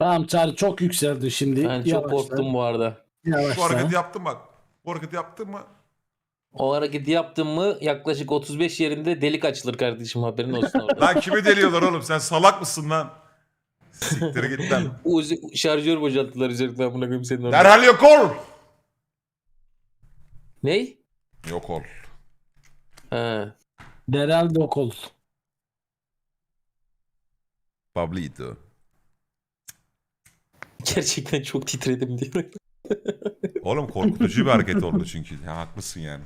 Tamam Çağrı çok yükseldi şimdi. Ben çok Yavaşla, korktum bu arada. Şu Yavaşla. hareketi yaptın bak. Bu hareketi yaptın mı? O hareketi yaptım mı yaklaşık 35 yerinde delik açılır kardeşim haberin olsun orada. Lan kimi deliyorlar oğlum? Sen salak mısın lan? Siktir git lan. Uzi, şarjör boşalttılar üzerinden amına koyayım senin orada. Derhal yok ol. Ney? Yok ol. Ha. Derel Dokol. Pablito. Gerçekten çok titredim diyor. Oğlum korkutucu bir hareket oldu çünkü. Ya, haklısın yani.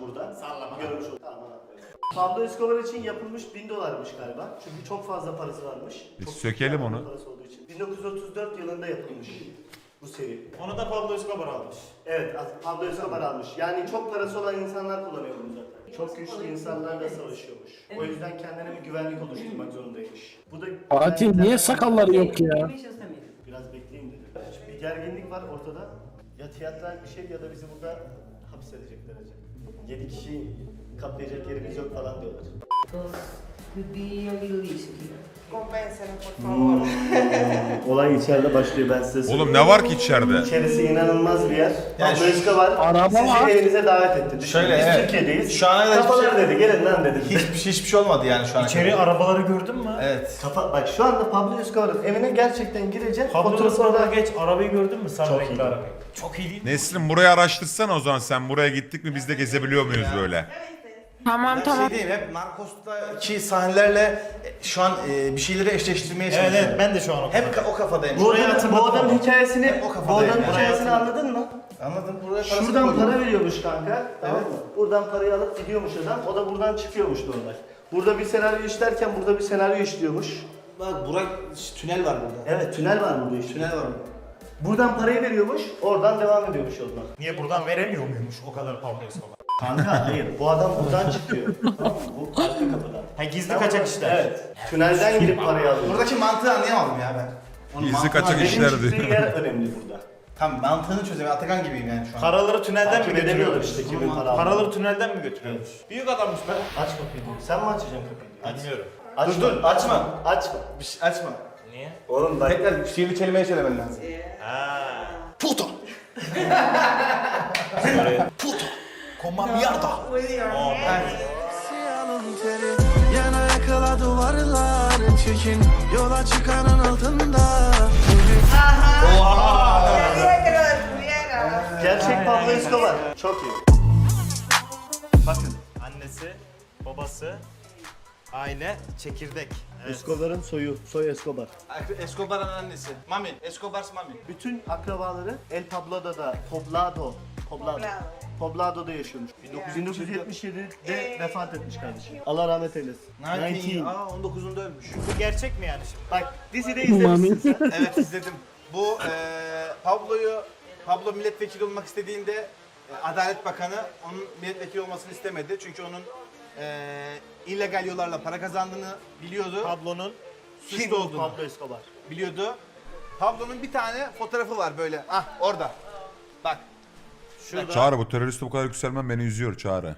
burada. Görmüş olduk. Pablo Escobar için yapılmış 1000 dolarmış galiba. Çünkü çok fazla parası varmış. Biz Çok sökelim fazla onu. Parası olduğu için. 1934 yılında yapılmış bu seri. Onu da Pablo Escobar almış. Evet, Pablo Escobar almış. Yani çok parası olan insanlar kullanıyor bunu zaten. Çok güçlü insanlarla savaşıyormuş. O yüzden kendine bir güvenlik oluşturmak zorundaymış. Bu da Fatih niye sakalları yok ya? Biraz bekleyeyim dedim. Bir gerginlik var ortada. Ya tiyatral bir şey ya da bizi burada hapsedecekler acaba. 7 kişi kaplayacak yerimiz yok falan diyorlar. Easy here. Convéncelo, por favor. Olay içeride başlıyor ben size söyleyeyim. Oğlum ne var ki içeride? İçerisi inanılmaz bir yer. Yani Pablo Escobar Araba sizi var. evinize davet etti. Düşünün, Şöyle, Biz evet. Türkiye'deyiz. Şu ana kadar Kafalar hiçbir dedi gelin lan dedi. Hiçbir şey, hiçbir şey olmadı yani şu an. İçeri arabaları gördün mü? Evet. Kafa, bak şu anda Pablo Escobar'ın evine gerçekten gireceksin. Pablo Oturup Escobar'a orada geç arabayı gördün mü? Sarı Çok renkli iyi. arabayı. Çok iyi değil mi? Nesrin burayı araştırsana o zaman sen buraya gittik mi biz de gezebiliyor muyuz böyle? Tamam Ben tamam. şey diyeyim hep Narcos'taki sahnelerle e, şu an e, bir şeyleri eşleştirmeye Evet çalışıyorum. evet ben de şu an o Hep ka- o kafadayım. bu, adamın, bu adamın ama. hikayesini, Hep o bu kafadayım. adamın yani. hikayesini anladın mı? Anladım. Buraya parası Şuradan koydum. para veriyormuş kanka. Tamam mı? Buradan parayı alıp gidiyormuş adam. O da buradan çıkıyormuş normal. Burada bir senaryo işlerken burada bir senaryo işliyormuş. Bak Burak tünel var burada. Evet tünel var burada işte. Tünel var burada. Buradan parayı veriyormuş. Oradan devam ediyormuş yoluna. Niye buradan veremiyor muymuş o kadar Pablo Escobar? Kanka hayır. Bu adam buradan çıkıyor. tamam mı? Bu arka kapıdan. Ha gizli kaçak işler. Evet. Tünelden girip parayı alıyor. Buradaki mantığı anlayamadım ya ben. Onun Gizli kaçak anlayamadım. işler Benim diyor. çıktığı yer önemli burada. Tam mantığını çözemiyorum. Atakan gibiyim yani şu an. Paraları tünelden Takip mi edemiyorlar götürüyormuş? işte kimin para aldığını. Paraları tünelden mi götürüyormuş? Büyük adammış be. Aç kapıyı. Sen mi açacaksın kapıyı? Bilmiyorum. Açma. Dur, dur, açma. Açma. Bir şey açma. Niye? Oğlum bak. Tekrar sihirli kelimeyi söylemen lazım. Ha. Puto. Koma mierda. Yana yakala duvarlar çekin Yola çıkanın altında detuviera. Gerçek Pablo Escobar. Çok iyi. Bakın annesi, babası, aile, çekirdek. Evet. Escobar'ın soyu. Soy Escobar. Escobar'ın annesi. Mami. Escobar's mami. Bütün akrabaları El Pablo'da Poblado. Poblado. Poblado. Poblado'da yaşıyormuş. 1977'de vefat etmiş kardeşim. Allah rahmet eylesin. 19. Aa 19'unda ölmüş. Bu gerçek mi yani şimdi? Bak dizide izlemişsin sen. evet izledim. Bu eee Pablo'yu Pablo milletvekili olmak istediğinde e, Adalet Bakanı onun milletvekili olmasını istemedi. Çünkü onun eee illegal yollarla para kazandığını biliyordu. Pablo'nun Suçlu olduğunu Pablo Escobar. biliyordu. Pablo'nun bir tane fotoğrafı var böyle. Ah orada. Bak. Şurada. Çağrı bu teröriste bu kadar yükselmen beni üzüyor Çağrı.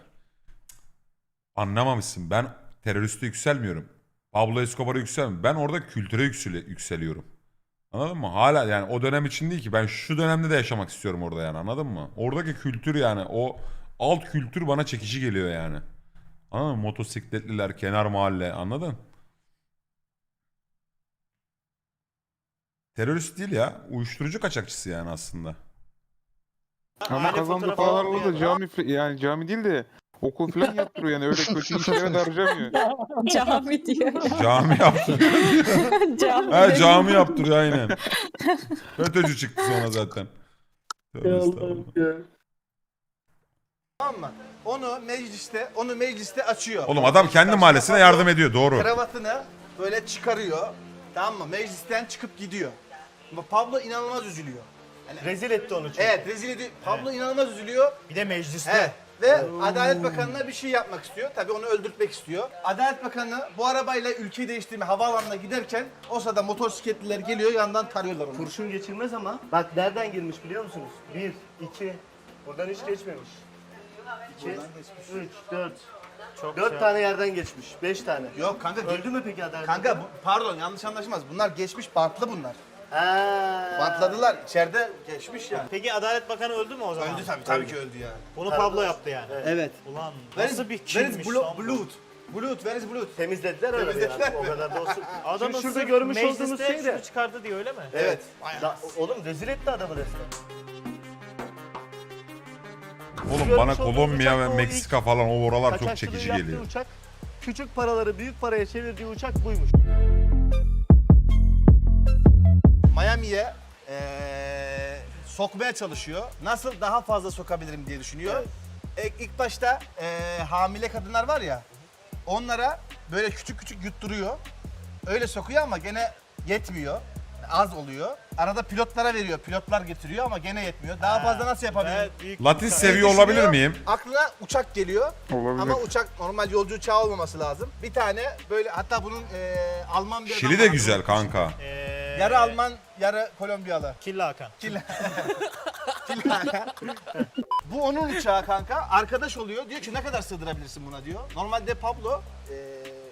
Anlamamışsın. Ben teröriste yükselmiyorum. Pablo Escobar'a yükselmiyorum. Ben orada kültüre yükseli- yükseliyorum. Anladın mı? Hala yani o dönem için değil ki. Ben şu dönemde de yaşamak istiyorum orada yani anladın mı? Oradaki kültür yani o alt kültür bana çekici geliyor yani. Anladın mı? Motosikletliler, kenar mahalle anladın? Terörist değil ya. Uyuşturucu kaçakçısı yani aslında. Aile Ama kazandığı fotoğrafı paralarla da cami yani cami değil de okul falan yaptırıyor yani öyle kötü işlere de harcamıyor. Cami diyor. Cami yaptı. Cami. Ha cami yaptırıyor aynen. FETÖ'cü çıktı sonra zaten. Tövbe estağfurullah. Tamam mı? Onu mecliste, onu mecliste açıyor. Oğlum adam kendi mahallesine yardım ediyor doğru. Kravatını böyle çıkarıyor. Tamam mı? Meclisten çıkıp gidiyor. Ama Pablo inanılmaz üzülüyor. Rezil etti onu çünkü. Evet rezil ediyor. Pablo inanılmaz üzülüyor. Bir de mecliste. Evet. Ve Adalet Bakanı'na bir şey yapmak istiyor. Tabii onu öldürtmek istiyor. Adalet Bakanı bu arabayla ülkeyi değiştirme havaalanına giderken o sırada motosikletliler geliyor yandan tarıyorlar onu. Kurşun geçirmez ama bak nereden girmiş biliyor musunuz? Bir, iki, buradan hiç geçmemiş. 2, 3, 4. Çok 4 şey- tane yerden geçmiş. 5 tane. Yok kanka Öldü mü peki Adalet Kanka bu, pardon yanlış anlaşılmaz. Bunlar geçmiş bantlı bunlar. Ha. Bantladılar. içeride geçmiş yani. Peki Adalet Bakanı öldü mü o zaman? Öldü tabii tabii ki öldü yani. Bunu Pablo yaptı yani. Evet. Ulan nasıl bir Blo- lan bu? Blood? Blood, where is Blood? Temizlediler Temizlediler yani. O mi? kadar da olsun. Adamın şurada sırf görmüş mecliste olduğunuz şey de. şunu çıkardı diye öyle mi? Evet. Da- oğlum rezil etti adamı resmen. Oğlum Görmüş bana olduğunuz Kolombiya ve o Meksika falan o oralar çok çekici geliyor. Uçak, küçük paraları büyük paraya çevirdiği uçak buymuş. Miami'ye eee, sokmaya çalışıyor. Nasıl daha fazla sokabilirim diye düşünüyor. E, ilk başta eee, hamile kadınlar var ya, onlara böyle küçük küçük yutturuyor. Öyle sokuyor ama gene yetmiyor. Az oluyor. Arada pilotlara veriyor. Pilotlar getiriyor ama gene yetmiyor. Daha fazla nasıl yapabilirim? Evet, büyük Latin uçak. seviyor Düşünüyor, olabilir miyim? Aklına uçak geliyor. Olabilir. Ama uçak normal yolcu uçağı olmaması lazım. Bir tane böyle hatta bunun eee, Alman bir adam Şili de güzel kanka. Ee, Yarı Alman, yarı Kolombiyalı. Killa Hakan. Killa. Killa. Bu onun uçağı kanka. Arkadaş oluyor. Diyor ki ne kadar sığdırabilirsin buna diyor. Normalde Pablo eee,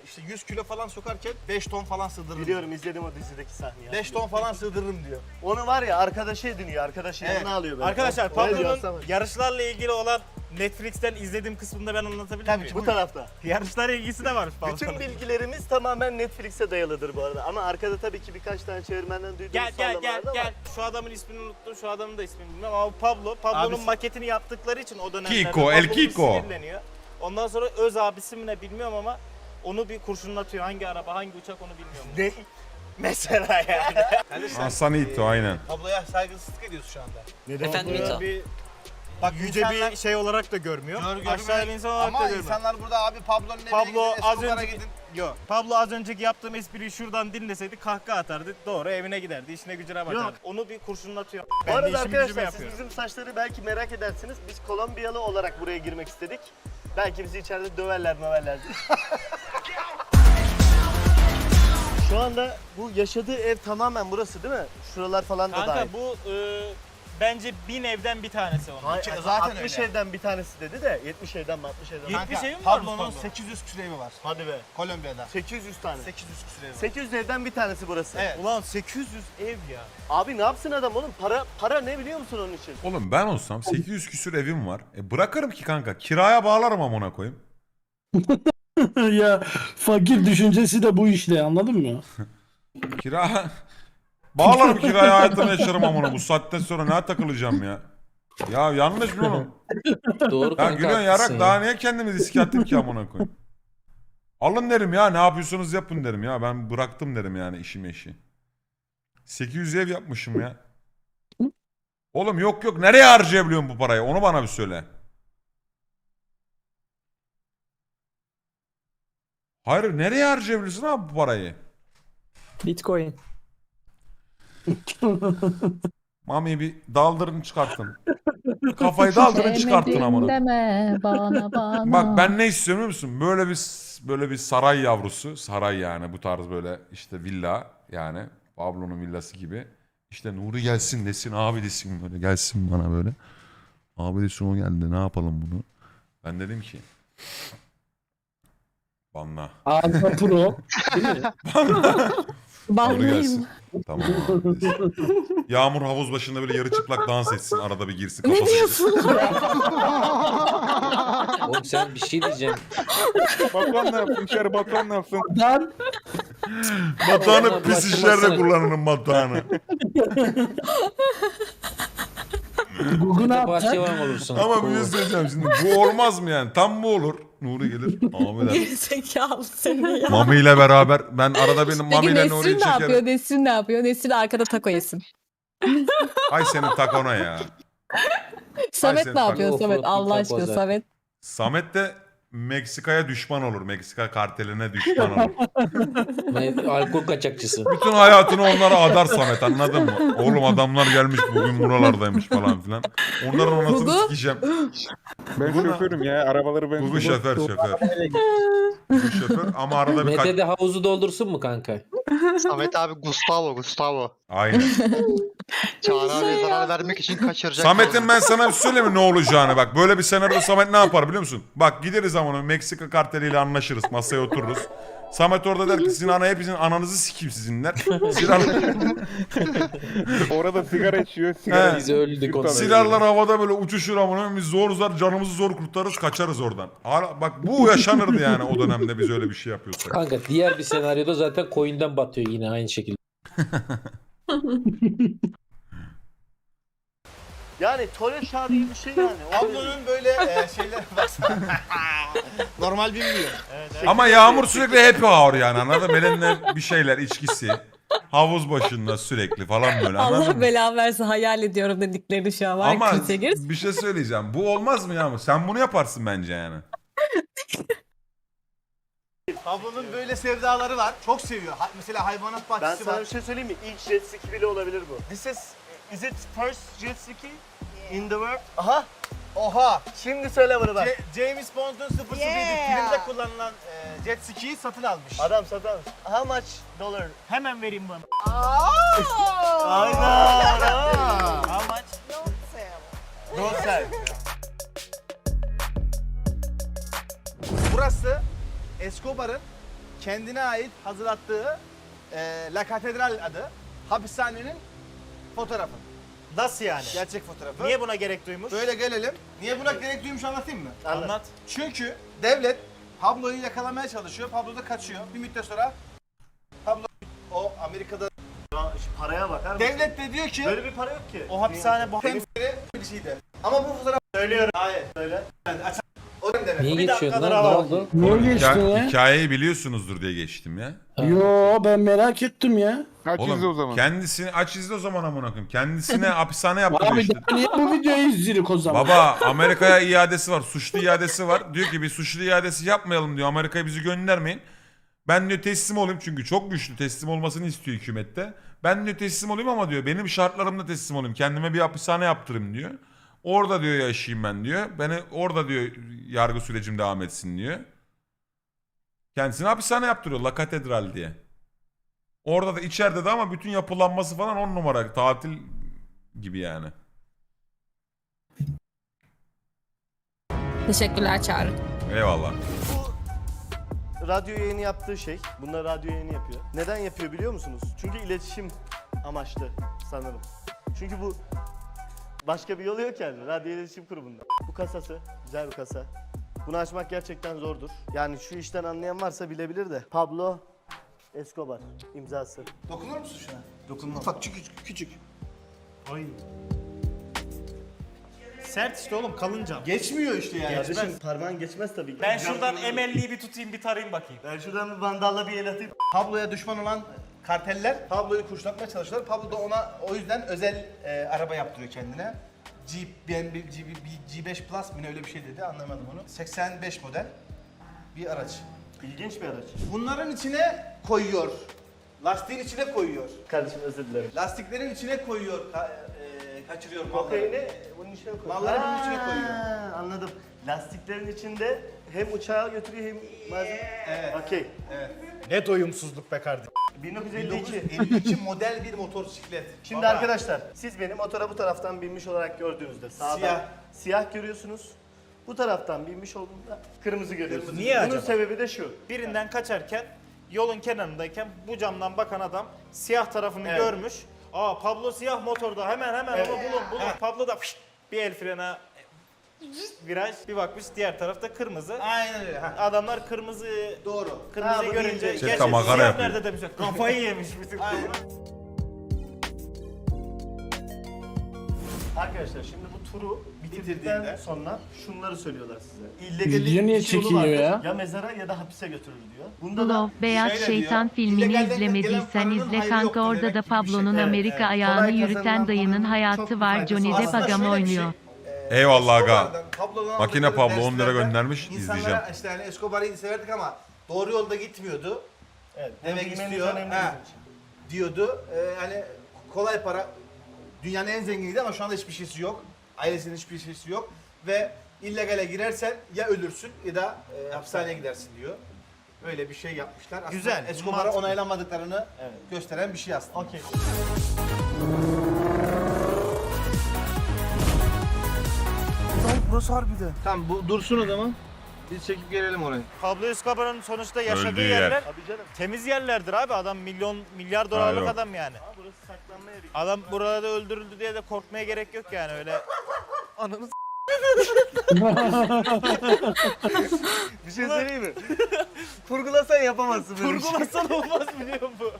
işte 100 kilo falan sokarken 5 ton falan sığdırırım. Biliyorum izledim o dizideki sahneyi. 5 ton falan sığdırırım diyor. Onu var ya arkadaşı ediniyor. Arkadaşı Evet. yanına alıyor böyle. Arkadaşlar O- o ediyor, Pablo'nun yarışlarla ilgili olan Netflix'ten izlediğim kısmında ben anlatabilir Tabii miyim? ki. Bu tarafta. Yarışlara ilgisi de varmış Pablo'nun. Bütün bilgilerimiz tamamen Netflix'e dayalıdır bu arada. Ama arkada tabii ki birkaç tane çevirmenden duyduğumuz Gel gel gel da gel. Şu adamın ismini unuttum, şu adamın da ismini bilmiyorum ama bu Pablo. Pablo'nun Abisi. maketini yaptıkları için o dönemlerde Kiko, El Pablo Kiko. sinirleniyor. Ondan sonra öz abisi mi ne bilmiyorum ama onu bir kurşunlatıyor. Hangi araba, hangi uçak onu bilmiyorum. Ne? Mesela yani. Kardeşler, Hasanito aynen. Pablo'ya saygısızlık ediyorsun şu anda. Neden? Efendim Mito. bir Bak yüce bir şey olarak da görmüyor. Gör, görmüyor. Aşağı bir insan olarak Ama da görmüyor. insanlar burada abi Pablo'nun evine Pablo gidin, az Escobar'a önce gidin. Yok. Pablo az önceki yaptığım espriyi şuradan dinleseydi kahkaha atardı. Doğru evine giderdi. işine gücüne bakardı. Yok. Onu bir kurşunlatıyor. Bu Ben de arada işimi gücümü arkadaşlar siz yapıyorum. bizim saçları belki merak edersiniz. Biz Kolombiyalı olarak buraya girmek istedik. Belki bizi içeride döverler möverler. Şu anda bu yaşadığı ev tamamen burası değil mi? Şuralar falan da dahil. Kanka bu e, bence bin evden bir tanesi onun. Hayır, zaten zaten 60 öyle. evden bir tanesi dedi de 70 evden mi 60 evden mi? Yetmiş Kanka, evi mi varmış Pablo'nun Pablo? 800 küsur evi var. Hadi be. Kolombiya'da. 800 tane. 800 küsur evi var. 800 evden bir tanesi burası. Evet. Ulan 800 ev ya. Abi ne yapsın adam oğlum? Para para ne biliyor musun onun için? Oğlum ben olsam 800 küsür evim var. E bırakırım ki kanka. Kiraya bağlarım amına koyayım. ya fakir düşüncesi de bu işte anladın mı? Kira... Bağlarım kiraya hayatımı yaşarım amına. Bu saatten sonra ne takılacağım ya? Ya yanlış mı oğlum? Doğru Ya kanka gülüyorsun haklısın yarak ya. daha niye kendimi riske attım ki amına koyayım? Alın derim ya ne yapıyorsunuz yapın derim ya. Ben bıraktım derim yani işimi işi. 800 ev yapmışım ya. Oğlum yok yok nereye harcayabiliyorum bu parayı onu bana bir söyle. Hayır nereye harcayabilirsin abi bu parayı? Bitcoin. Mami bir daldırın çıkarttın. Kafayı daldırın çıkarttın amına. deme bana bana. Bak ben ne istiyorum biliyor musun? Böyle bir böyle bir saray yavrusu, saray yani bu tarz böyle işte villa yani Pablo'nun villası gibi. İşte Nuri gelsin desin abi desin böyle gelsin bana böyle. Abi desin o geldi ne yapalım bunu? Ben dedim ki Banla. Arda Pro. Nuri gelsin. Tamam abi. Yağmur havuz başında böyle yarı çıplak dans etsin arada bir girsin kafası. Ne diyorsun? Oğlum sen bir şey diyeceğim. Batuhan ne yapsın? İçeri Batuhan ne yapsın? Ben Batağını pis işlerde kullanırım batağını. Google ne yapacak? Olursun. Ama bir şey söyleyeceğim şimdi bu olmaz mı yani? Tam bu olur. Nuri gelir. Abi der. Zekalı seni ya. Mami ile beraber ben arada benim Mami Peki ile Nuri'yi Nesrin ne yapıyor? çekerim. Nesrin ne yapıyor? Nesrin arkada taco yesin. Ay senin takona ya. Samet sen ne yapıyor taco, Samet? Allah taco aşkına zaten. Samet. Samet de Meksika'ya düşman olur. Meksika karteline düşman olur. Ne- Alkol kaçakçısı. Bütün hayatını onlara adar Samet anladın mı? Oğlum adamlar gelmiş bugün buralardaymış falan filan. Onların anasını Gugu? sikeceğim. Ben Gugu ne? şoförüm ya. Arabaları ben Gugu şoför şoför. Şoför ama arada bir Mete kaç... de havuzu doldursun mu kanka? Samet abi Gustavo, Gustavo. Aynen. Çağrı abiye zarar vermek için kaçıracak. Samet'in ben sana bir söyleyeyim mi ne olacağını bak. Böyle bir senaryoda Samet ne yapar biliyor musun? Bak gideriz ama Meksika karteliyle anlaşırız. Masaya otururuz. Samet orada der ki sizin ana hepinizin ananızı sikeyim sizinler. Silah, Orada sigara içiyor. Sigara He. Biz öldük ondan. silahlar havada böyle uçuşur ama biz zor zor canımızı zor kurtarırız kaçarız oradan. Hala, bak bu yaşanırdı yani o dönemde biz öyle bir şey yapıyorsak. Kanka diğer bir senaryoda zaten coin'den batıyor yine aynı şekilde. Yani Toreşa diye bir şey yani. O Pablo'nun böyle e, şeyler baksana. Normal bilmiyor. Ama Yağmur sürekli happy hour yani anladın mı? Elinde bir şeyler içkisi. Havuz başında sürekli falan böyle anladın Allah mı? belanı versin hayal ediyorum dedikleri şu an var. Ama girsin. bir şey söyleyeceğim. Bu olmaz mı Yağmur? Sen bunu yaparsın bence yani. Pablo'nun böyle sevdaları var. Çok seviyor. Ha- mesela hayvanat Ben bahçesi sana var. bir şey söyleyeyim mi? İlk jet ski bile olabilir bu. This is, is it first jet ski in the world? Aha! Oha! Şimdi söyle bunu bak. Ce- James Bond'un 007 Yeah. filmde kullanılan e, jet ski'yi satın almış. Adam satan. How much dollar? Hemen vereyim bana. Aynen. How much? Don't sell. Burası Escobar'ın kendine ait hazırlattığı e, La Catedral adı hapishanenin fotoğrafı. Nasıl yani? Gerçek fotoğrafı. Niye buna gerek duymuş? Böyle gelelim. Niye buna gerek duymuş anlatayım mı? Anlat. Çünkü devlet Pablo'yu yakalamaya çalışıyor. Pablo da kaçıyor. Bir müddet sonra Pablo o Amerika'da Ya şu paraya bakar mısın? devlet de diyor ki Böyle bir para yok ki. O hapishane bu temsili bir şeydi. Ama bu fotoğraf Söylüyorum. hayır. Söyle. Yani aç- o ne demek? Niye Bir geçiyordun dakikadır lan? Ne hava oldu? Niye geçtin ya? hikayeyi biliyorsunuzdur diye geçtim ya. Yo ben merak ettim ya. Aç izle o Oğlum zaman. kendisini aç izle o zaman amına koyayım. Kendisine hapishane yaptırıyor Abi işte. daha niye bu videoyu izledik o zaman? Baba Amerika'ya iadesi var. Suçlu iadesi var. Diyor ki bir suçlu iadesi yapmayalım diyor. Amerika'ya bizi göndermeyin. Ben diyor teslim olayım çünkü çok güçlü teslim olmasını istiyor hükümette. Ben diyor teslim olayım ama diyor benim şartlarımda teslim olayım. Kendime bir hapishane yaptırayım diyor. Orada diyor yaşayayım ben diyor. Beni orada diyor yargı sürecim devam etsin diyor. Kendisine hapishane yaptırıyor La Katedral diye. Orada da içeride de ama bütün yapılanması falan on numara tatil gibi yani. Teşekkürler Çağrı. Eyvallah. Bu radyo yayını yaptığı şey. Bunlar radyo yayını yapıyor. Neden yapıyor biliyor musunuz? Çünkü iletişim amaçlı sanırım. Çünkü bu başka bir yolu yok yani. Radyo iletişim kurumunda. Bu kasası güzel bir kasa. Bunu açmak gerçekten zordur. Yani şu işten anlayan varsa bilebilir de. Pablo Escobar imzası. Dokunur musun şuna? Dokunma. Ufak küçük küçük. Ay. Sert işte oğlum kalınca. Geçmiyor işte yani. Kardeşim parmağın geçmez tabii ki. Ben şuradan emelliyi bir tutayım bir tarayayım bakayım. Ben şuradan bir vandalla bir el atayım. Pablo'ya düşman olan karteller Pablo'yu kuşlatmaya çalışıyorlar. Pablo da ona o yüzden özel e, araba yaptırıyor kendine. G, BMW, G, G5 Plus mı ne öyle bir şey dedi anlamadım onu. 85 model bir araç. İlginç bir araç. Bunların içine koyuyor. Lastiğin içine koyuyor. Kardeşim özür dilerim. Lastiklerin içine koyuyor. Ka- e, kaçırıyor malları. Kokaini bunun içine koyuyor. Malları bunun içine Ha, koyuyor. Anladım. Lastiklerin içinde hem uçağa götürüyor hem malzeme. Evet. Okey. Evet. Ne doyumsuzluk be kardeşim. 1952. 1952 model bir motosiklet. Şimdi Baba, arkadaşlar siz beni motora bu taraftan binmiş olarak gördüğünüzde sağdan Siyah. siyah, görüyorsunuz. Bu taraftan binmiş olduğunda kırmızı görüyorsunuz. Niye Bunun acaba? sebebi de şu. Birinden kaçarken yolun kenarındayken bu camdan bakan adam siyah tarafını Evet. görmüş. Aa Pablo siyah motorda hemen hemen Evet. onu bulun bulun. Pablo da fışt, bir el frene viraj bir bakmış diğer tarafta kırmızı. Aynen öyle. Ha. Adamlar kırmızı Doğru. kırmızıyı Ha, bu görünce Şey, gerçi makara siyah yapıyor. nerede demişler. Kafayı yemiş bütün. Aynen. Arkadaşlar şimdi bu turu bitirdikten Bitirdiğinde- sonra şunları söylüyorlar size. Video İllegalin niye iki yolu çekiyor vardır. ya? Ya mezara ya da hapise götürür diyor. Bunda da Beyaz Şöyle Şeytan diyor, filmini illegalden gelen izlemediysen paranın izle hayrı kanka yoktur orada demek da gibi bir şey. Pablo'nun Evet, Amerika evet. ayağını Kolay yürüten kazanılan dayının paranın hayatı çok var Johnny. Depp Aslında şöyle bir şey, oynuyor. Eyvallah aga. Pablo'dan Makine aldıkları Pablo 10 lira derslerden göndermiş, insanlara izleyeceğim. işte hani Escobar'ı severdik ama doğru yolda gitmiyordu. evet, Demek bilmeniz istiyor. önemli Ha. bizim için. diyordu. Ee, hani kolay para dünyanın en zenginiydi ama şu anda hiçbir şeysi yok. Ailesinin hiçbir şeysi yok ve illegale girersen ya ölürsün ya da e, hapishaneye gidersin diyor. öyle bir şey yapmışlar. Aslında Güzel, Escobar'a mantıklı. onaylamadıklarını gösteren bir şey aslında. Okey. Burası harbiden. Tamam bu dursun o zaman. Biz çekip gelelim orayı. Pablo Escobar'ın sonuçta yaşadığı Öldüğü yer. yerler canım. temiz yerlerdir abi. Adam milyon milyar dolarlık yok. adam yani. Aa, burası saklanma yeri. Adam burada öldürüldü diye de korkmaya gerek yok yani öyle. Ananı Bir şey söyleyeyim mi? Kurgulasan yapamazsın böyle bir şey. Kurgulasan olmaz biliyor musun?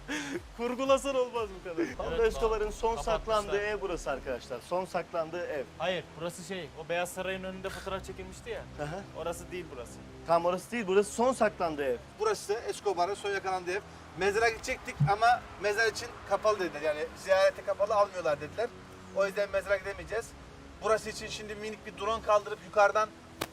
Kurgulasan olmaz bu kadar. Pablo Escobar'ın son Kapatmışlar. saklandığı ev burası arkadaşlar. Son saklandığı ev. Hayır burası şey o Beyaz Saray'ın önünde fotoğraf çekilmişti ya. Hı hı. Orası değil burası. Tam orası değil, burası son saklandığı ev. Burası Escobar'ın son yakalandığı ev. Mezara gidecektik ama mezar için kapalı dediler. Yani ziyarete kapalı almıyorlar dediler. O yüzden mezara gidemeyeceğiz. Burası için şimdi minik bir drone kaldırıp yukarıdan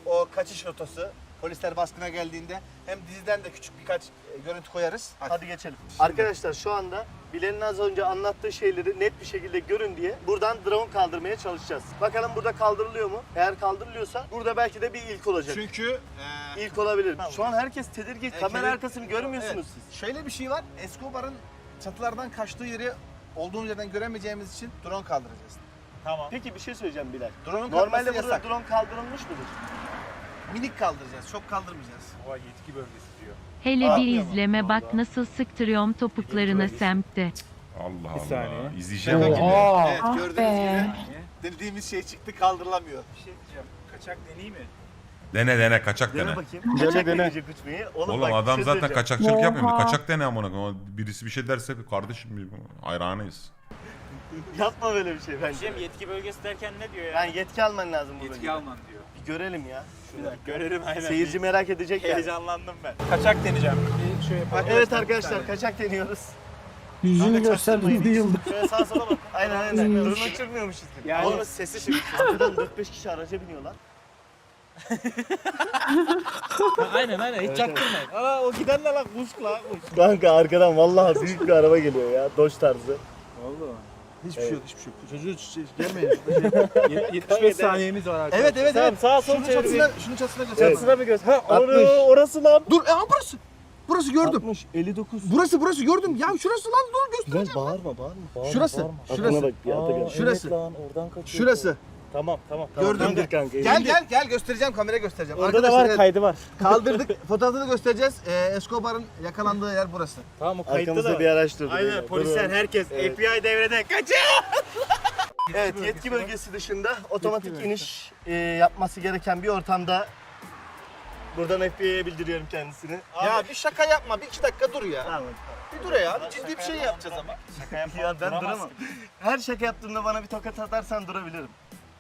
o kaçış rotası polisler baskına geldiğinde hem diziden de küçük birkaç e, görüntü koyarız. Hadi geçelim. Arkadaşlar şu anda Bilal'in az önce anlattığı şeyleri net bir şekilde görün diye buradan drone kaldırmaya çalışacağız. Bakalım burada kaldırılıyor mu? Eğer kaldırılıyorsa burada belki de bir ilk olacak. Çünkü e, İlk olabilir. Şu an herkes tedirgin. Evet, Kamera evet. arkasını görmüyorsunuz Evet. siz. Şöyle bir şey var. Escobar'ın çatılardan kaçtığı yeri olduğumuz yerden göremeyeceğimiz için drone kaldıracağız. Tamam. Peki bir şey söyleyeceğim Bilal. Drone'un Normalde kalkması burada yasak. drone kaldırılmış mıdır? Minik kaldıracağız. Çok kaldırmayacağız. Hele Aa, bir izleme bak nasıl sıktırıyorum topuklarına semtte. Allah Allah. İzleyeceğim. Oha. Evet gördüğünüz gibi dediğimiz şey çıktı kaldırılamıyor. Kaçak deneyeyim mi? Dene dene kaçak Dene dene. bakayım. Kaçak deneyecek uçmayı. Oğlum, Oğlum bak, bir adam şey zaten söyleyeceğim. kaçakçılık yapmıyor. Oha. Bir kaçak dene amına koyayım. Birisi bir şey derse kardeşim hayranıyız. Yapma böyle bir şey bence. Şey yetki bölgesi derken ne diyor ya? Yani yetki alman lazım burada. yetki alman diyor. Bir görelim ya. Şunu. Görelim aynen. Seyirci merak edecek yani. Heyecanlandım ben. Kaçak deneyeceğim. Evet arkadaşlar kaçak deniyoruz. Yüzünü gösterdim bir yıldır. Şöyle sağa sola bak. Aynen aynen. Drone uçurmuyormuşuz gibi. Yani- Oğlum sesi şimdi. Arkadan 4-5 kişi araca biniyorlar. aynen aynen hiç çaktırmayın. Aa o giden ne lan kuş la kuş. Kanka arkadan vallahi büyük bir araba geliyor ya. Dodge tarzı. Hiçbir şey yok, hiçbir şey yok. Çocuğu gelmeyin. 75 saniyemiz var evet, evet, Tamam evet. sağa sol Şunun çevir. çatısına, şunun çatısına göster. Çatısına bir göz. Ha 60. orası lan. Dur, e, burası. Burası gördüm. 60, 59. Burası, burası gördüm. Ya şurası lan dur göster. Bilal bağırma bağırma. bağırma Şurası, bağırma. şurası. Aklına bir Atakan. Şurası. lan oradan kaçıyor. Şurası. Tamam tamam. Gördüm. Döndür kanka. Gel gel gel göstereceğim kameraya göstereceğim. Orada da Arkadaşlar, var evet, kaydı var. Kaldırdık. Fotoğrafını göstereceğiz. Ee, Escobar'ın yakalandığı yer burası. Tamam o kayıtta da Arkamızda var. bir araç durdu. Aynen beyler. polisler herkes Evet. FBI devrede kaçıyor. Evet yetki bölgesi dışında otomatik iniş e, yapması gereken bir ortamda buradan FBI'ye bildiriyorum kendisini. Ya bir şaka yapma. Bir iki dakika dur ya. Tamam. Bir dur ya. Ciddi bir şey yapacağız ama. Şaka yapma. Ya ben duramam. Her şaka yaptığımda bana bir tokat atarsan durabilirim.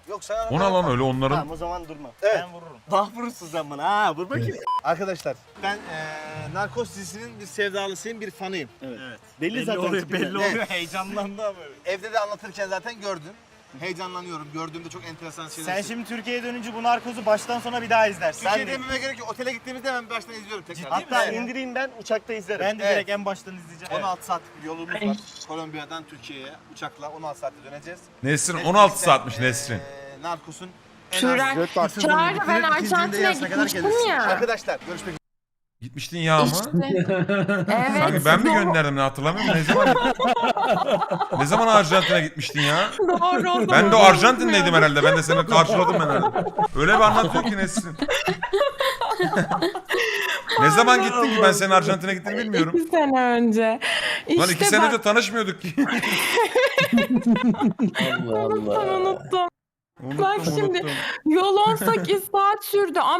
Yok sen O ne lan öyle onların? Tamam o zaman durma. Evet. Ben vururum. Bah vurursun sen bana. Ha vur bakayım. Arkadaşlar ben eee Narkos dizisinin bir sevdalısıyım, bir fanıyım. Belli, Belli zaten. oluyor tipinden. belli oluyor. Heyecanlandı ama böyle. Evde de anlatırken zaten gördün. Heyecanlanıyorum. Gördüğümde çok enteresan şeyler. Sen şimdi Türkiye'ye dönünce bu narkozu baştan sona bir daha izlersin. Türkiye'de dememe gerek yok. Otele gittiğimizde hemen baştan izliyorum tekrar. Hatta misin? indireyim ben uçakta izlerim. Ben de Evet. direkt en baştan izleyeceğim. 16 saatlik bir yolumuz var. Kolombiya'dan Türkiye'ye uçakla 16 saatte döneceğiz. Nesrin Netflix'ten, 16 saatmiş Nesrin. eee, Narkos'un en az Çağrı ben Arjantin'e gitmiştim ya. Arkadaşlar görüşmek üzere. Gitmiştin ya mı? Evet. Sanki ben mi gönderdim ne hatırlamıyorum. Ne zaman Ne zaman Arjantin'e gitmiştin ya? Doğru Ben de. Arjantin'deydim herhalde. Ben de seni karşıladım ben herhalde. Öyle bir anlatıyor ki Nesrin. ne zaman gittin ki ben senin Arjantin'e gittiğini bilmiyorum. İki sene önce. İşte Lan iki sene bak, önce tanışmıyorduk ki. Allah unuttum Allah. unuttum. Unuttum, Bak şimdi unuttum. yol 18 saat sürdü